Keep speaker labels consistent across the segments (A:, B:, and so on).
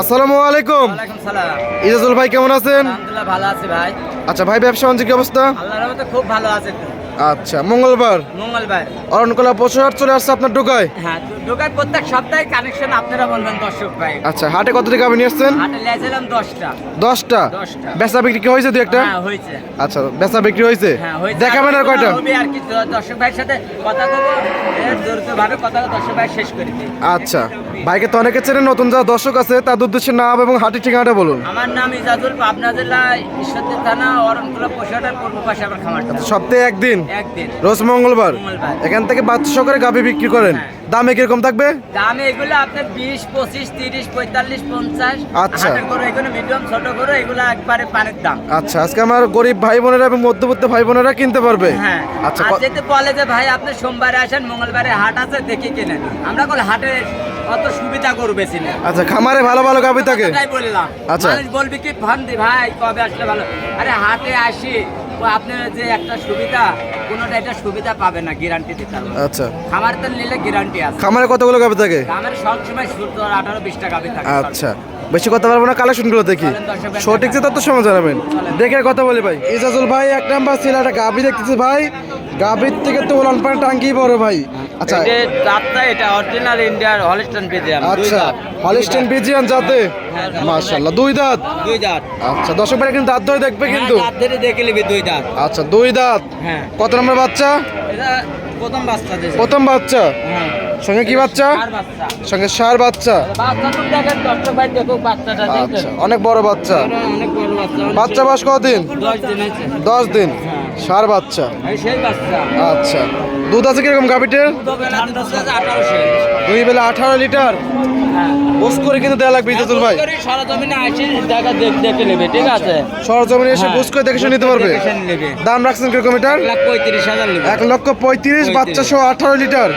A: আসসালামু আলাইকুম। ইজাজুল ভাই কেমন আছেন?
B: ভালো আছি ভাই।
A: আচ্ছা ভাই ব্যবসা বাণিজ্য অবস্থা?
B: আল্লাহর খুব ভালো আছে
A: আচ্ছা মঙ্গলবার?
B: মঙ্গলবার।
A: অরণকলা পশু হাট চলে আসছে আপনার ঢোকায়?
B: হ্যাঁ ঢোকায় প্রত্যেক সপ্তাহে কানেকশন আপনারা বলবেন দর্শক ভাই।
A: আচ্ছা হাটে কত টাকা আপনি আসছেন?
B: হাটে দশটা।
A: দশটা?
B: দশটা।
A: বেচা বিক্রি কি হয়েছে দু একটা?
B: হ্যাঁ হয়েছে।
A: আচ্ছা বেচা বিক্রি হয়েছে?
B: হ্যাঁ হয়েছে।
A: দেখাবেন আর কয়টা?
B: হবে আর কি দর্শক ভাইয়ের সাথে কথা বলব। ভাবে কথা দর্শক ভাই শেষ করে দিই।
A: আচ্ছা। ভাইকে তো অনেকে চেনেন নতুন যা দর্শক আছে তার উদ্দেশ্যে নাম এবং হাটের ঠিকানাটা বলুন।
B: আমার নাম ইজাজুল পাবনা জেলা ঈশ্বরদী থানা অরণকুলা পশুহাটের পূর্ব পাশে আমার খামারটা
A: সপ্তাহে একদিন?
B: একদিন।
A: রোজ মঙ্গলবার। এখান থেকে বাচ্চা সহকারে গাভি বিক্রি করেন।
B: হ্যাঁ।
A: দামে কীরকম থাকবে?
B: দামে এগুলো আপনার বিশ পঁচিশ তিরিশ পঁয়তাল্লিশ পঞ্চাশ।
A: আচ্ছা।
B: এগুলো মিডিয়াম ছোট করে এগুলো একবারে পানির দাম।
A: আচ্ছা আজকে আমার গরিব ভাই বোনেরা এবং মধ্যবিত্ত ভাই বোনেরা কিনতে পারবে।
B: হ্যাঁ।
A: আচ্ছা
B: যেতে বলে যে ভাই আপনি সোমবারে আসেন মঙ্গলবারে হাট আছে দেখে কেনেন আমরা বলে হাটে অত সুবিধা
A: আচ্ছা খামারে ভালো ভালো গাভি থাকে?
B: তাই বললাম।
A: আচ্ছা।
B: মানুষ বলবি কি ফান দি ভাই কবে আসলে ভালো? আরে হাটে আসি আপনার যে একটা সুবিধা কোনোটা এটা সুবিধা পাবে না গ্যারান্টি দিতে হবে।
A: আচ্ছা।
B: খামার তো নিলে গ্যারান্টি আছে।
A: খামারে কতগুলো থাকে?
B: সত্তর আঠারো
A: আচ্ছা। বেশি কথা পারব না কালেকশনগুলো দেখি। সঠিক যে তত সময় জানাবেন। দেখে কথা বলি ভাই। ইজাজুল ভাই এক নাম্বার ছিল একটা দেখতেছি ভাই। গাভির থেকে তো টাঙ্কি বড় ভাই। আচ্ছা।
B: দাঁতটা এটা অরিজিনাল ইন্ডিয়ার হলিস্টন পেজিয়াম
A: আচ্ছা হলিস্টেন বিজিয়ান যাতে? মাশাআল্লাহ দুই দাঁত?
B: দুই দাঁত।
A: আচ্ছা দর্শক ভাই কিন্তু দাঁত ধরে দেখবে কিন্তু।
B: হ্যাঁ, দাঁত ধরে দেখে নিবি দুই দাঁত।
A: আচ্ছা দুই দাঁত।
B: হ্যাঁ।
A: কত নম্বর বাচ্চা?
B: এটা প্রথম বাচ্চা
A: প্রথম বাচ্চা?
B: হ্যাঁ।
A: সঙ্গে কি বাচ্চা? সঙ্গে সার বাচ্চা? আচ্ছা অনেক বড় বাচ্চা।
B: বাচ্চা
A: বয়স কদিন?
B: দশ দিন।
A: সার বাচ্চা। আচ্ছা। দুধ আছে কীরকম গাভিটের? দুই বেলা আঠারো লিটার?
B: হ্যাঁ।
A: করে কিন্তু দেওয়া লাগবে ইজাজুল ভাই।
B: সরজমিনে
A: এসে
B: হ্যাঁ।
A: করে দেখে শুনে নিতে পারবে? দাম রাখছেন কীরকম
B: এক
A: লক্ষ পঁয়ত্রিশ বাচ্চা সহ আঠারো লিটার।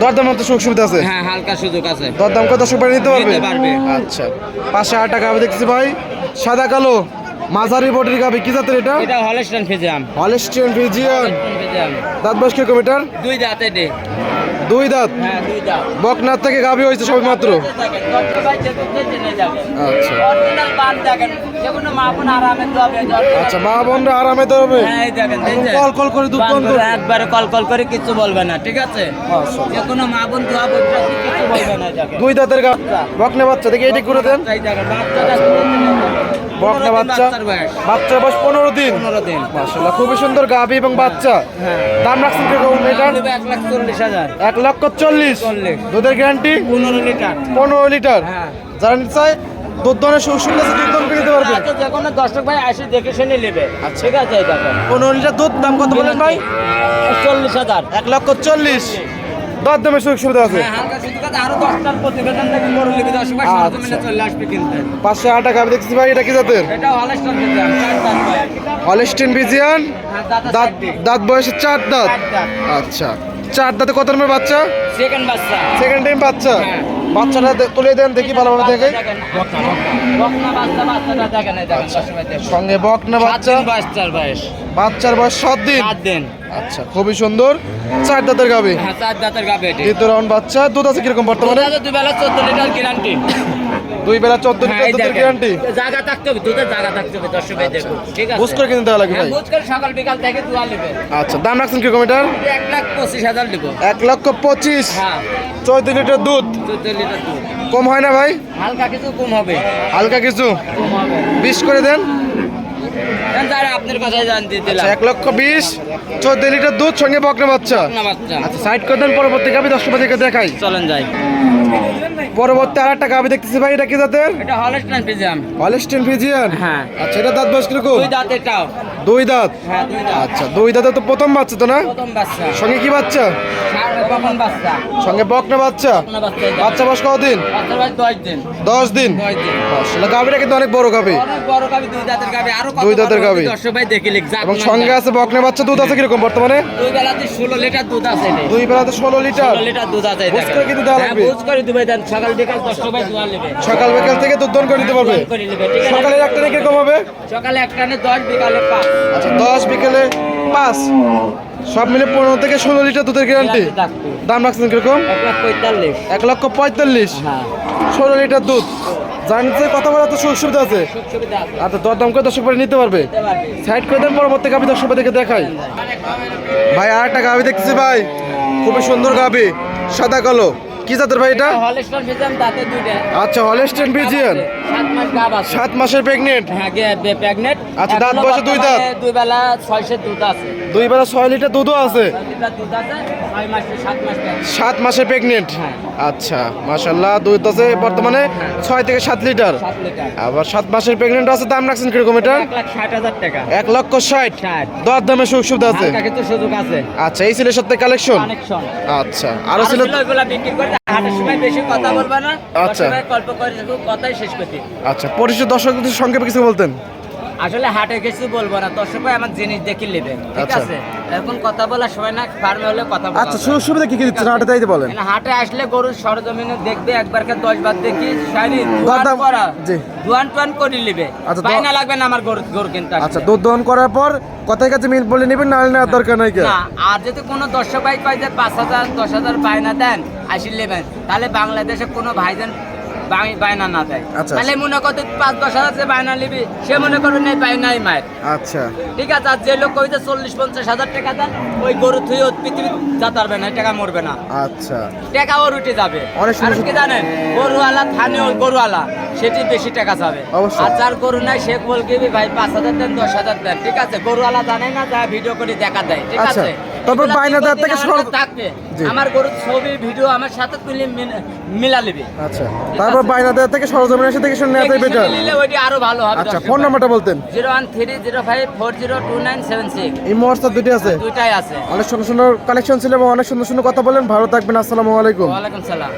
A: দরদাম মতো সুযোগ সুবিধা আছে?
B: হ্যাঁ হালকা সুযোগ আছে।
A: দরদাম কত সুপারি নিতে পারবে? আচ্ছা। পাঁচশো আট টাকা দেখছি ভাই। সাদা কালো। মাঝারি বটির গাবি কি জাতের এটা?
B: এটা হলস্টান ফিজাম
A: হলিস্টিয়ান ফিজিয়ান দাঁত বয়স কীরকম এটার?
B: দুই দাঁতে দে
A: দুই দাঁত?
B: হ্যাঁ দুই দাঁত।
A: বকনাথ থেকে গাবি হয়েছে সবে মাত্র? আচ্ছা।
B: অরিজিনাল বান দেখেন যেকোনো মা বোন আরামে দবে
A: আচ্ছা মা বোনরা আরামে তো
B: হ্যাঁ এই দেখেন
A: কল কল করে দুধ পান করবে
B: একবারে কল কল করে কিছু বলবে না ঠিক আছে?
A: আচ্ছা।
B: যে কোনো মা বোন দোয়া বলবে কিছু বলবে না
A: দুই দাঁতের গা বকনা বাচ্চা দেখি এটি করে দেন।
B: এই দেখেন। বাচ্চাটা
A: বকনা বাচ্চা।
B: বাচ্চার বয়স।
A: পনেরো দিন।
B: পনেরো দিন।
A: মাশাআল্লাহ খুবই সুন্দর গাবি এবং বাচ্চা।
B: হ্যাঁ
A: দাম রাখছেন কীরকম এটার
B: এক লাখ চল্লিশ হাজার।
A: এক লক্ষ চল্লিশ। দুধের গ্যারান্টি
B: পনেরো লিটার।
A: পনেরো লিটার।
B: হ্যাঁ।
A: যারা চায় দুধ দনের সুখ শুনলে দুধ দন করে পারবে।
B: আচ্ছা যে কোনো দর্শক ভাই আসে দেখে শুনে নেবে। ঠিক আছে দেখেন।
A: পনেরো লিটার দুধ দাম কত বলেন ভাই?
B: চল্লিশ হাজার।
A: এক লক্ষ চল্লিশ। দর দামের সুযোগ সুবিধা আছে।
B: হ্যাঁ,
A: আচ্ছা। পাঁচশো আট টাকা আমি দেখছি ভাই এটা কি জাতের?
B: হলস্টন
A: বিজিয়ান
B: হ্যাঁ দাঁত
A: দাঁত দাঁত বয়সে চার দাঁত? আচ্ছা। চার দাঁতে কত নম্বর বাচ্চা?
B: সেকেন্ড বাচ্চা।
A: সেকেন্ড টাইম বাচ্চা?
B: হ্যাঁ।
A: বাচ্চাটা তুলে দেন দেখি ভালোভাবে দেখে।
B: দেখেন।
A: সঙ্গে বকনা বাচ্চা।
B: বাচ্চার বয়স।
A: বাচ্চার বয়স সাত দিন।
B: সাত দিন।
A: আচ্ছা খুবই সুন্দর। চার দাঁতের গাবি
B: হ্যাঁ চার দাঁতের গাবে এটি।
A: দ্বিতীয় রাউন্ড বাচ্চা দুধ আছে কীরকম বর্তমানে?
B: দুই বেলা চোদ্দ লিটার গ্যারান্টি
A: দুই বেলা চোদ্দ লিটার দুধের গ্যারান্টি
B: জায়গা থাকতে হবে দুধের জায়গা থাকতে হবে দর্শক দেখুন ঠিক আছে?
A: বুঝ করে কিনতে দেওয়া লাগবে
B: হ্যাঁ,
A: ভাই?
B: বুঝ করে সকাল বিকাল থেকে দুয়া নেবে
A: আচ্ছা দাম রাখছেন কীরকম এটার?
B: এক লাখ পঁচিশ হাজার নেব।
A: এক লক্ষ পঁচিশ।
B: হ্যাঁ।
A: চোদ্দ লিটার দুধ।
B: চোদ্দ লিটার দুধ।
A: কম হয় না ভাই?
B: হালকা কিছু কম হবে।
A: হালকা কিছু?
B: কম হবে।
A: বিশ করে দেন।
B: আপনার কথাই জানতে দিলাম।
A: আচ্ছা, এক লক্ষ বিশ চোদ্দ লিটার দুধ সঙ্গে বকনা বাচ্চা। আচ্ছা সাইড করে দেন পরবর্তী গাবি দশ দেখাই।
B: চলেন যাই।
A: পরবর্তী আর একটা গাবি দেখতেছি ভাই এটা কি জাতের?
B: এটা
A: হলিস্টিন ফিজিয়ান
B: হ্যাঁ।
A: আচ্ছা এটা দাঁত বয়স কীরকম?
B: দুই দাঁত এটাও
A: দুই দাঁত?
B: হ্যাঁ দুই দাঁত।
A: আচ্ছা দুই দাঁতে তো প্রথম বাচ্চা তো না? সঙ্গে কি বাচ্চা? সঙ্গে বকনা বাচ্চা?
B: বাচ্চা
A: বয়স কদিন
B: দশ দিন।
A: গাবিটা কিন্তু অনেক বড় গাবি
B: দুই দাঁতের
A: গাভী। এবং সঙ্গে আছে বকনা বাচ্চা দুধ আছে কীরকম বর্তমানে?
B: দুই বেলাতে ষোলো লিটার দুধ আছে
A: দুই বেলাতে ষোলো লিটার?
B: লিটার দুধ আছে
A: কিন্তু দেওয়া
B: হ্যাঁ,
A: লাগবে।
B: বুঝ করে দিবে দেন সকাল বিকাল দশটা ভাই
A: সকাল বিকাল থেকে দুধ দন করে নিতে পারবে?
B: ঠিক আছে।
A: সকালের একটা কীরকম হবে?
B: সকালে একটা দশ বিকালে পাঁচ।
A: আচ্ছা দশ বিকেলে পাঁচ। সব মিলে পনেরো থেকে ষোলো লিটার দুধের গ্যারান্টি দাম রাখছেন কীরকম?
B: এক
A: লক্ষ পঁয়তাল্লিশ।
B: হ্যাঁ।
A: ষোলো লিটার দুধ। জানতে কথা বলা তো সুযোগ সুবিধা আছে।
B: আছে।
A: আচ্ছা দরদাম করে দর্শক নিতে পারবে। সাইড করে দেন পরবর্তী গাভি দর্শক বাড়িকে দেখাই। ভাই আর একটা গাভি দেখতেছি ভাই। খুবই সুন্দর গাভি। সাদা কালো। কি জাতের ভাই এটা? আচ্ছা হলেস্টেন বিজিয়ান
B: সাত
A: মাসের প্রেগনেন্ট
B: হ্যাঁ প্রেগনেন্ট
A: আচ্ছা, দাঁত বয়সে দুই দাঁত?
B: দুই বেলা ছয়শো দুধ আছে।
A: দুই বেলা ছয় লিটার দুধও আছে?
B: সাত মাস
A: মাসের প্রেগনেন্ট
B: হ্যাঁ।
A: আচ্ছা মাশাল্লাহ দুধ আছে বর্তমানে ছয় থেকে সাত লিটার? আবার সাত মাসের প্রেগনেন্ট আছে দাম রাখছেন কীরকম এটা?
B: এক
A: লক্ষ ষাট? দর দামে সুযোগ সুবিধা আছে? আচ্ছা এই ছিল সত্যি কালেকশন আচ্ছা আরও ছিল আচ্ছা।
B: করতে
A: আচ্ছা। পরিচিত দর্শকদের সংক্ষেপে কিছু বলতেন?
B: আসলে হাটে কিছু বলব না। দর্শক ভাই আমার জিনিস দেখে নেবে ঠিক
A: আচ্ছা।
B: আছে? এখন কথা বলার সময় না ফার্মে হলে কথা বলা
A: আচ্ছা। সুযোগ সুবিধা কি কি দিচ্ছেন হাটে তাই বলেন।
B: হাটে আসলে গরুর সরজমিনে দেখবে একবার কে দশ বার দেখি শাড়ি দুয়ান
A: দরদাম-
B: করা।
A: জি।
B: দুয়ান টুয়ান করে নেবে।
A: আচ্ছা,
B: বাইনা লাগবে না আমার গরু গরু কিনতে
A: আচ্ছা দুধ দহন করার পর কথায় কাছে মিল বলে নেবেন না। হলে দরকার নাই কে?
B: না আর যদি কোনো দর্শক ভাই কয় যে পাঁচ হাজার দশ হাজার বায়না দেন আসি নেবেন। তাহলে বাংলাদেশে কোনো ভাইজান বায়না না দেয়।
A: আচ্ছা।
B: তাহলে মনে পাঁচ দশ হাজার যে বায়না নিবি সে মনে নেই বায়নাই মায়ের।
A: আচ্ছা।
B: ঠিক আছে আর যে লোক কইতে চল্লিশ পঞ্চাশ হাজার টাকা দেন ওই গরু পৃথিবী না টাকা মরবে না।
A: আচ্ছা।
B: টাকা ওর উঠে যাবে।
A: অনেক সুন্দর।
B: কি জানেন গরুওয়ালা স্থানীয় গরুওয়ালা সেটি বেশি টাকা যাবে। আর যার গরু নাই সে বলবে ভাই পাঁচ হাজার দেন দশ হাজার দেন। ঠিক আছে গরুওয়ালা জানে না যা ভিডিও করে দেখা দেয়। ঠিক
A: আচ্ছা,
B: আছে?
A: তারপর
B: এগুলা
A: বায়না থেকে
B: দীর্ঘদিন আমার গরুর ছবি ভিডিও আমার সাথে তুলে মিলা নেবে
A: আচ্ছা। তারপর বাইনা দেওয়ার থেকে সরজমিন এসে দেখে শুনে নেওয়াটাই বেটার
B: নিলে ওইটি আরও ভালো হবে
A: আচ্ছা ফোন নাম্বারটা বলতেন।
B: Zero one three zero five four zero two nine seven six.
A: এই হোয়াটসঅ্যাপ দুটি আছে।
B: দুটাই আছে।
A: অনেক সুন্দর সুন্দর কালেকশন ছিল এবং অনেক সুন্দর সুন্দর কথা বলেন ভালো থাকবেন। আসসালামু আলাইকুম।
B: ওয়ালাইকুম সালাম।